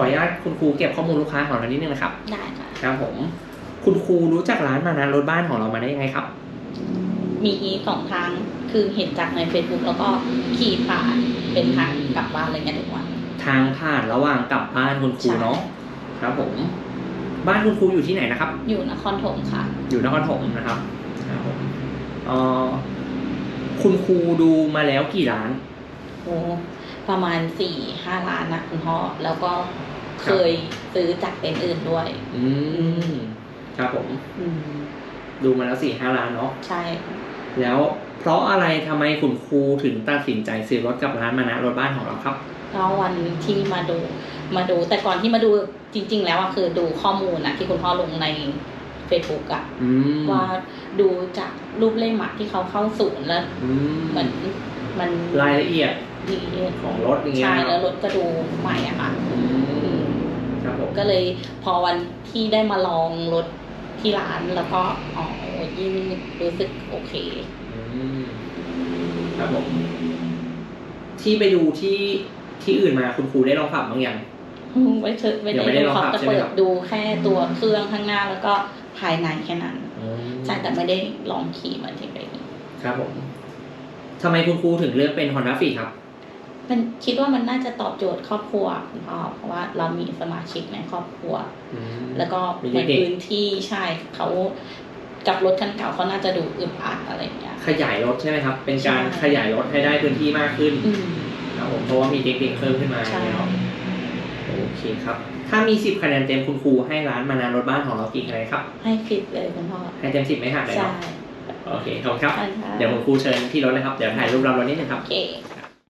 ออนุญาตคุณครูเก็บข้อมูลลูกค้าของเรานิดนึงนะครับ ได้ค่ะ ครับผม คุณครูรู้จักร้านมานะรถบ้านของเรามาได้ยังไงครับ มีสองทางคือเห็นจากใน Facebook แล้วก็ขี่ผ่านเป็นทางกลับบ้านอะไรเงี้ยทุกวัน ทางผ่านระหว่างกลับบ้านคุณครูใช่เนาะ ครับผม บ้านคุณครูอยู่ที่ไหนนะครับ อยู่นครถมค่ะ อยู่นครถมนะครับครับผมเอ่อคุณครูดูมาแล้วกี่ร้าน โอ้ ประมาณสี่ห้าล้านนะคุณพ่อแล้วก็เคยซื้อจากเต็นท์อื่นด้วย อืมครับผม อืมดูมาแล้วสี่ห้าร้านเนาะใช่ แล้วเพราะอะไรทำไมคุณครูถึงตัดสินใจซื้อรถกับร้านมานะรถบ้านของเราครับแล้ววันที่มาดูมาดู แต่ก่อนที่มาดูจริง ๆ แล้วอะคือดูข้อมูลนะที่คุณพ่อลงใน Facebook อะอืมว่าดูจากรูปเล่มอะที่เขาเข้าศูนย์แล้วอืมเหมือนมันรายละเอียด ดีของรถอย่างเงี้ยใช่คแล้รัวบรถก็ดูใหม่อะค่ะอืมครับผมก็เลยพอวันที่ได้มาลองรถที่ร้านแล้วก็อ๋อยิ่งรู้สึกโอเคอืมครับผมที่ไปดูที่ที่อื่นมาคุณครูได้ลองขับบางอย่างไว้เถอะไม่ยังไม่ได้ได้ดูลองเขาขับจะใช่ไหมเปิครัดบดูแค่ตัวเครื่องข้างหน้าแล้วก็ภายในแค่นั้นอืมใช่แต่ไม่ได้ลองขี่เหมือนที่ไปนี่ครับผมทำไมคุณครูถึงเลือกเป็น Honda Fit ครับ มันคิดว่ามันน่าจะตอบโจทย์ครอบครัวคุณพ่อเพราะว่าเรามีสมาชิกในครอบครัวอืมแล้วก็มีในเด็กพื้นที่ใช่เขากับรถคันเก่าเขาน่าจะดูอึดอัดอะไรอย่างเงี้ย ขยายรถใช่ไหมครับ เป็นการใช่ขยายรถให้ได้พื้นที่มากขึ้นอืมครับผมเพราะว่ามีเด็กๆเพิ่มขึ้นมาใช่เนาะโอเคครับ ถ้ามี10คะแนนเต็มคุณครูให้ร้านมานานรถบ้านของเรากี่คะแนนครับ ให้ฟิตเลยคุณพ่อ ให้เต็ม10ไม่หักเลยใช่เนาะโอเคขอบคุณครับใช่ค่ะเดี๋ยวคุณครูเชิญที่รถเลยครับ เดี๋ยวถ่ายรูปเรารถนิดนึงครับโอเค